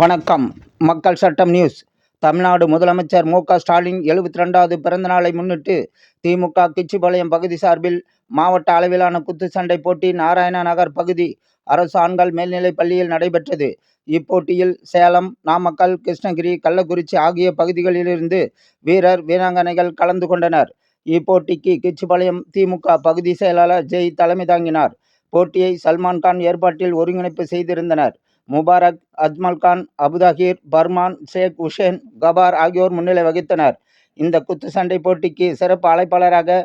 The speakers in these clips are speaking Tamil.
வணக்கம். மக்கள் சட்டம் நியூஸ். தமிழ்நாடு முதலமைச்சர் மு க ஸ்டாலின் எழுபத்தி ரெண்டாவது பிறந்தநாளை முன்னிட்டு திமுக கிச்சிபாளையம் பகுதி சார்பில் மாவட்ட அளவிலான குத்துச்சண்டை போட்டி நாராயண நகர் பகுதி அரசு ஆண்கள் மேல்நிலைப் பள்ளியில் நடைபெற்றது. இப்போட்டியில் சேலம் நாமக்கல் கிருஷ்ணகிரி கள்ளக்குறிச்சி ஆகிய பகுதிகளிலிருந்து வீரர் வீராங்கனைகள் கலந்து கொண்டனர். இப்போட்டிக்கு கிச்சிபாளையம் திமுக பகுதி செயலாளர் ஜெய் தலைமை தாங்கினார். போட்டியை சல்மான்கான் ஏற்பாட்டில் ஒருங்கிணைப்பு செய்திருந்தனர். முபாரக் அஜ்மல் கான் அபுதாகிர் பர்மான் ஷேக் உஷேன் கபார் ஆகியோர் முன்னிலை வகித்தனர். இந்த குத்து சண்டை போட்டிக்கு சிறப்பு அழைப்பாளராக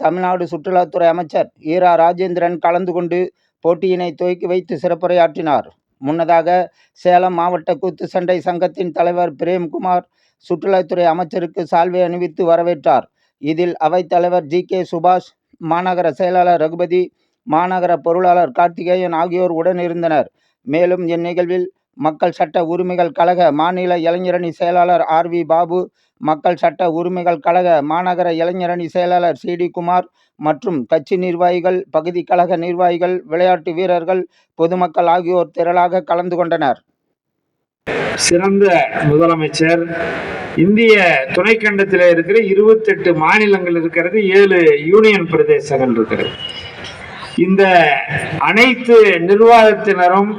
தமிழ்நாடு சுற்றுலாத்துறை அமைச்சர் ஈரா ராஜேந்திரன் கலந்து கொண்டு போட்டியினை துவக்கி வைத்து சிறப்புரையாற்றினார். முன்னதாக சேலம் மாவட்ட குத்துச்சண்டை சங்கத்தின் தலைவர் பிரேம்குமார் சுற்றுலாத்துறை அமைச்சருக்கு சால்வை அணிவித்து வரவேற்றார். இதில் அவைத்தலைவர் ஜி கே சுபாஷ் மாநகர செயலாளர் ரகுபதி மாநகர பொருளாளர் கார்த்திகேயன் ஆகியோர் உடன் இருந்தனர். மேலும் இந்நிகழ்வில் மக்கள் சட்ட உரிமைகள் கழக மாநில இளைஞரணி செயலாளர் ஆர் வி பாபு மக்கள் சட்ட உரிமைகள் கழக மாநகர இளைஞரணி செயலாளர் சி டி குமார் மற்றும் கட்சி நிர்வாகிகள் பகுதி கழக நிர்வாகிகள் விளையாட்டு வீரர்கள் பொதுமக்கள் ஆகியோர் திரளாக கலந்து கொண்டனர். சிறந்த முதலமைச்சர் இந்திய துணைக்கண்டத்தில் இருக்கிற இருபத்தெட்டு மாநிலங்கள் இருக்கிறது ஏழு யூனியன் பிரதேசங்கள் இருக்கிறது. இந்த அனைத்து நிர்வாகத்தினரும்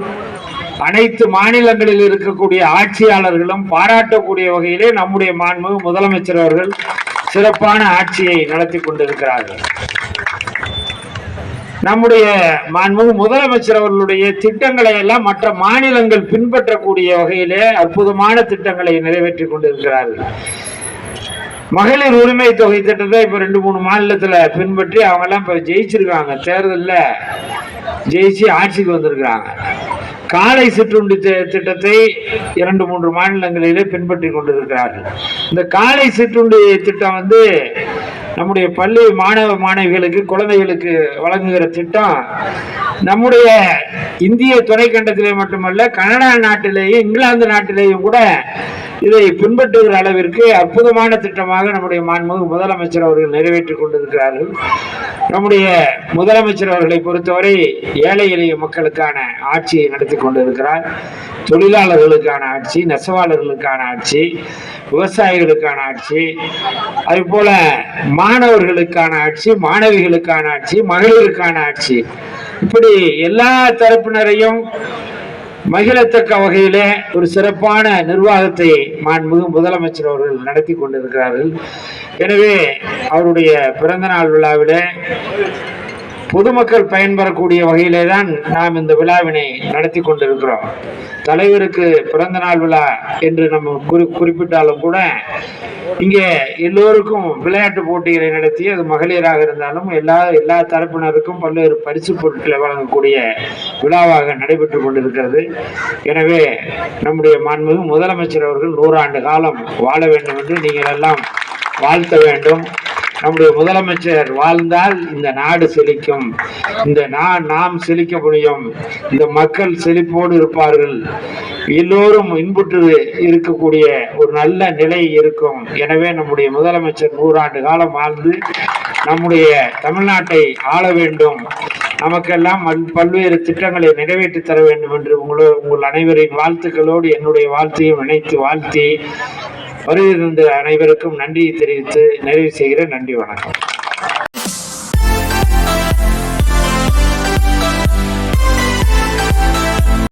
அனைத்து மாநிலங்களில் இருக்கக்கூடிய ஆட்சியாளர்களும் பாராட்டக்கூடிய வகையிலே நம்முடைய மாண்புமிகு முதலமைச்சர் அவர்கள் சிறப்பான ஆட்சியை நடத்தி கொண்டிருக்கிறார்கள். நம்முடைய மாண்புமிகு முதலமைச்சர் அவர்களுடைய திட்டங்களை எல்லாம் மற்ற மாநிலங்கள் பின்பற்றக்கூடிய வகையிலே அற்புதமான திட்டங்களை நிறைவேற்றி கொண்டிருக்கிறார்கள். மகளிர் உரிமை தொகை திட்டத்தை இப்ப ரெண்டு மூணு மாநிலத்துல பின்பற்றி அவங்க எல்லாம் இப்ப ஜெயிச்சிருக்காங்க. தேர்தலில் ஜெயிச்சு ஆட்சிக்கு வந்திருக்கிறாங்க. காலை சிற்றுண்டி திட்டத்தை இரண்டு மூன்று மாநிலங்களிலே பின்பற்றி கொண்டிருக்கிறார்கள். இந்த காலை சிற்றுண்டி திட்டம் வந்து நம்முடைய பள்ளி மாணவ மாணவிகளுக்கு குழந்தைகளுக்கு வழங்குகிற திட்டம் நம்முடைய இந்திய துணைக்கண்டத்திலே மட்டுமல்ல கனடா நாட்டிலேயும் இங்கிலாந்து நாட்டிலேயும் கூட இதை பின்பற்றுகிற அளவிற்கு அற்புதமான திட்டமாக நம்முடைய மாண்புமிகு முதலமைச்சர் அவர்கள் நிறைவேற்றி கொண்டிருக்கிறார்கள். நம்முடைய முதலமைச்சர் அவர்களை பொறுத்தவரை ஏழை எளிய மக்களுக்கான ஆட்சியை நடத்தி கொண்டிருக்கிறார். தொழிலாளர்களுக்கான ஆட்சி நெசவாளர்களுக்கான ஆட்சி விவசாயிகளுக்கான ஆட்சி அது போல மாணவர்களுக்கான ஆட்சி மாணவிகளுக்கான ஆட்சி மகளிருக்கான ஆட்சி. இப்படி எல்லா தரப்பினரையும் மகிழத்தக்க வகையிலே ஒரு சிறப்பான நிர்வாகத்தை மாண்புமிகு முதலமைச்சர் அவர்கள் நடத்தி கொண்டிருக்கிறார்கள். எனவே அவருடைய பிறந்தநாள் விழாவிலே பொதுமக்கள் பயன்பெறக்கூடிய வகையிலே தான் நாம் இந்த விழாவினை நடத்தி கொண்டிருக்கிறோம். தலைவருக்கு பிறந்த நாள் விழா என்று நம்ம குறி குறிப்பிட்டாலும் கூட இங்கே எல்லோருக்கும் விளையாட்டு போட்டிகளை நடத்தி அது மகளிராக இருந்தாலும் எல்லா எல்லா தரப்பினருக்கும் பல்வேறு பரிசு பொருட்களை வழங்கக்கூடிய விழாவாக நடைபெற்று கொண்டிருக்கிறது. எனவே நம்முடைய மாண்புமிகு முதலமைச்சர் அவர்கள் நூறாண்டு காலம் வாழ வேண்டும் என்று நீங்கள் எல்லாம் வாழ்த்த வேண்டும். நம்முடைய முதலமைச்சர் வாழ்ந்தால் இந்த நாடு செழிக்கும். இந்த நா நாம் செழிக்க முடியும். இந்த மக்கள் செழிப்போடு இருப்பார்கள். எல்லோரும் இன்புற்று இருக்கக்கூடிய ஒரு நல்ல நிலை இருக்கும். எனவே நம்முடைய முதலமைச்சர் நூறாண்டு காலம் வாழ்ந்து நம்முடைய தமிழ்நாட்டை ஆள வேண்டும். நமக்கெல்லாம் பல்- பல்வேறு திட்டங்களை நிறைவேற்றி தர வேண்டும் என்று உங்களோ உங்கள் அனைவரின் வாழ்த்துக்களோடு என்னுடைய வாழ்த்தையும் இணைத்து வாழ்த்தி வருகை அனைவருக்கும் நன்றியை தெரிவித்து நிறைவு செய்கிறேன். நன்றி வணக்கம்.